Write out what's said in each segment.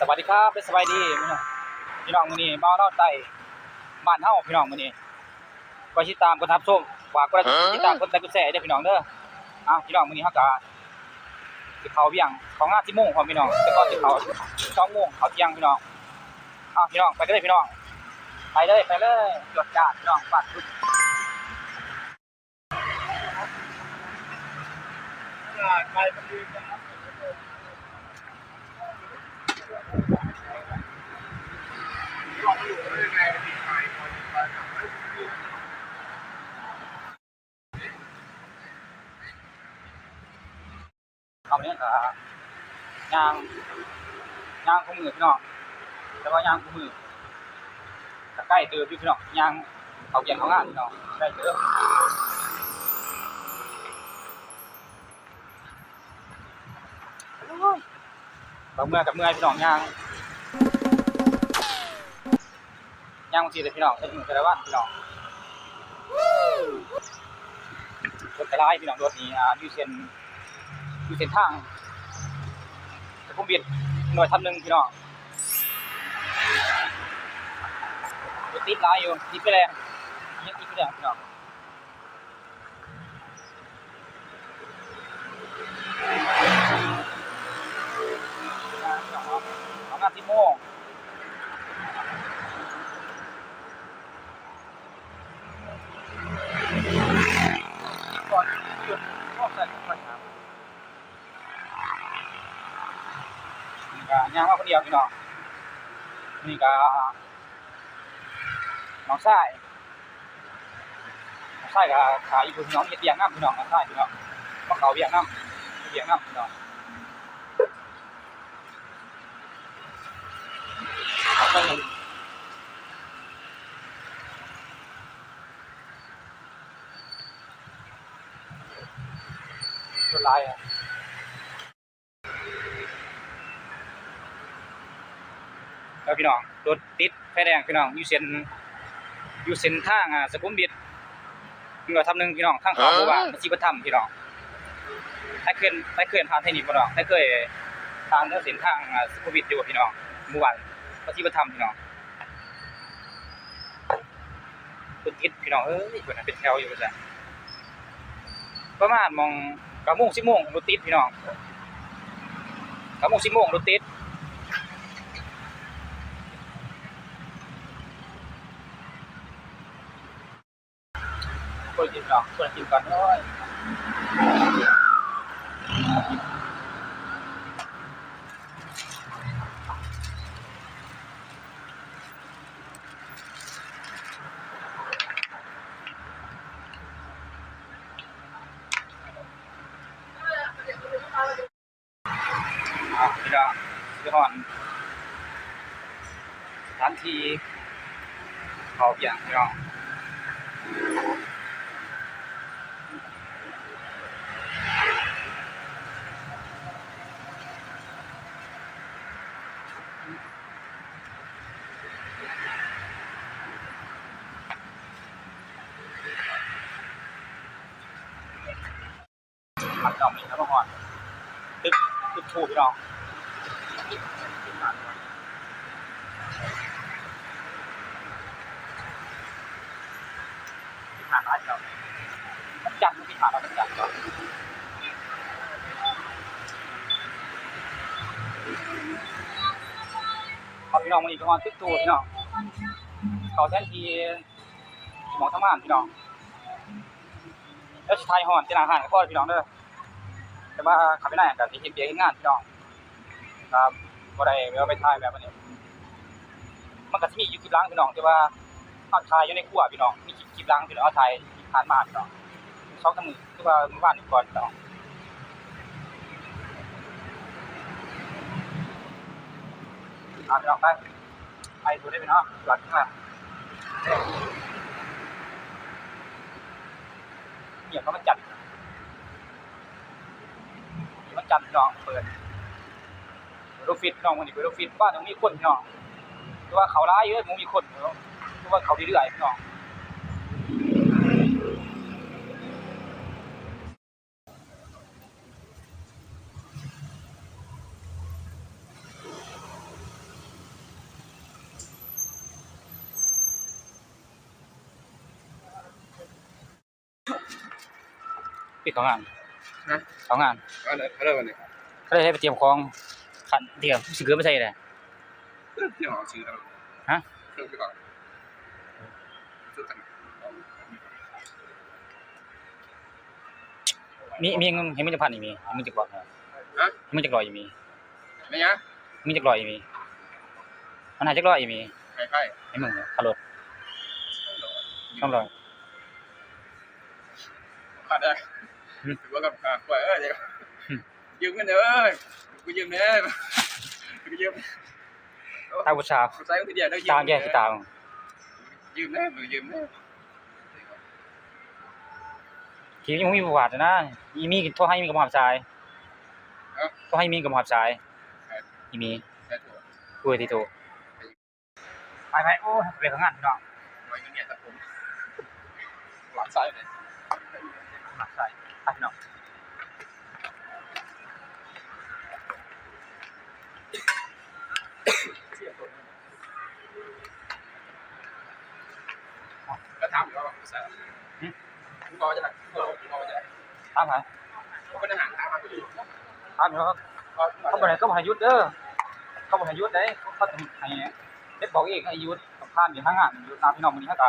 สวัสดีครับเป็นสบายดีพี่น้องมื้อนี้มาเล่าไต่บ้านเฮาพี่น้องมื้อนี้ก็ติดตามกดทับชมฝากกดติดตามกดไลค์กดแชร์ด้วยพี่น้องเด้ออ้าวพี่น้องมื้อนี้เฮาก็สิเข้าเวียงของงาน10:00นพร้อมพี่น้องแต่ก่อนสิเข้า2:00นเข้าเที่ยงพี่น้องอ้าวพี่น้องไปกันเลยพี่น้องไปเลยไปเลยจดจ้าพี่น้องฝากทุกไปมันดีครับลองอยู่ได้ยังไงดีไปพอดีไปกลับ ไม่ดีเข้าเนี่ยก็ย่างย่างคู่มือพี่น้องแต่ว่าย่างคู่มือใกล้เติบอยู่พี่น้องย่างเขาเวียงของงานพี่น้องใกล้เติบ บางเมื่อกับเมื่อพี่น้องย่างย่างบางทีเลยพี่น้องเป็นมือแต่ละวันพี่น้องรถกระไรพี่น้องรถนี้อ่ายูเส้นยูเส้นทางสุขุมวิทหน่วยทำหนึ่งพี่น้องรถติดหลายอยู่ติดไปแล้วยังติดไปแล้วพี่น้องย่างพี่น้องเนาะเอางานที่ โมงก่อนหยุดพวกใส่ทุกคนครับนี่ก็ย่างมาคนเดียวพี่น้องนี่ก็น้องชายน้องชายก็ขายอยู่พี่น้องเฮ็ดเบียงน้ำพี่น้องน้องชายพี่น้องมาเขาเบียงน้ำเบียงน้ำพี่น้อง เอาไปเลยคนร้ายอะแล้วพี่น้องรถติดไฟแดงพี่น้องอยู่เส้นอยู่เส้นทางอ่าสุขุมวิทมีว่าทำหนึ่งพี่น้องทางเขาหมู่บ้านมันสิบ่ทำพี่น้องได้เคลื่อนได้เคลื่อนผ่านเทคนิคบ่น้องได้เคยทางเส้นทางอ่าสุขุมวิทอยู่พี่น้อง เมื่อวานวันที่มาทำพี่น้องคุณคิดพี่น้องเอ้ยวันนั้นเป็นแถวอยู่ก็จะประมาณมองกระมุ่งสิมุ่งรถติดพี่น้องกระมุ่งสิมุ่งรถติดคนกินก่อนคนจินก่อนด้วย ก็คือห่อนทันทีเขาอย่างเดียวมันต้องมีแล้วก็ห่อนตึ๊บตึ๊บทูพี่น้อง ผ่านร้านเรามันจัดมันมีผ่านเรามันจันเอาพี่น้องมาอีกประมาณตึกถูกพี่น้องเขาแท่นทีหมองทำงานพี่น้องแล้วสุดท้ายหอนที่ร้านอาหารก็พี่น้องเด้อแต่ว่าขับไปไหนกับที่เฮ็ดเบียร์เฮ็ดงานพี่น้อง ครับบ่ได้เอาไปถ่ายแบบนี้ มันก็สิมีอยู่คลิปล้างพี่น้องที่ว่าเอาถ่ายอยู่ในครัวพี่น้อง มีคลิปล้างพี่น้องเอาถ่ายผ่านมาพี่น้องสองสามมื้อคือว่าเมื่อวานนี้ก่อนพี่น้องอาพี่น้องไปไปดูได้พี่น้องหลังข้างเงียบก็มันจัดมันจัดพี่น้องเปิด รถฟิตน้องคนนี้ไปรถฟิตบ้านตรงนี้คนพี่น้องคือว่าเขาร้ายเยอะมึงมีคนเนาะว่าเขาดีเรื่อยพี่น้องปิดของงานนะของงานเขาเลยวันนี้เขเลยให้ไปเตรียมของ ขันเตรียมสิเกลือไม่ใช่เลยที่หอซื้อแล้วฮะเครื่องไปก่อนซื้อกันมีมีเงินเห็นมันจะพันอีกมีเห็นมันจะกรอยฮะเห็นมันจะกรอยอีกมีไม่ยะมันจะกรอยอีกมีมันหายจะกรอยอีกมีใกล้ใกล้ไอ้มึงขับรถต้องรอยขาดได้อืมถือว่ากับขาดไปเออเดี๋ยวอืมยืมเงินเด้อ กูยืมเนี่ยกูยืมตาบุษากูใช้คนเดียวได้ยืมตามแยกคือตามยืมเนี่ยมึงยืมเนี่ยทีนี้ยังมีประวัตินะอีมีโทรให้มีกับมหาชายโทรให้มีกับมหาชายอีมีใช่ถูกคุยที่โตไปไปโอ้เรื่องของงานพี่น้องไว้เงินเนี่ยแต่ผมหลังซ้ายเลยมหาชายไปพี่น้อง ก็ทำอยู่ว่าใช่กูก็จะหนักกูก็จะ ถามหากูก็จะหันตามมาอยู่ถามอยู่เขาเขาบอกไหนก็บอกให้หยุดเด้อเขาบอกให้หยุดเด้เขาจะให้เด็กบอกเองให้หยุดกับพานอยู่ทางงานอยู่ตามพี่น้องมื้อนี้เขาก็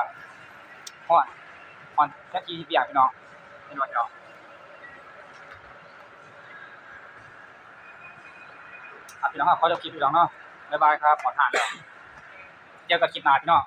ฮ้อนฮ้อนแค่กี่เปียกพี่น้องเห็นบ่พี่น้องอะพี่น้องครับขอจบคลิปพี่น้องเนาะบ๊ายบายครับขอทานเจอกันคลิปหน้าพี่น้อง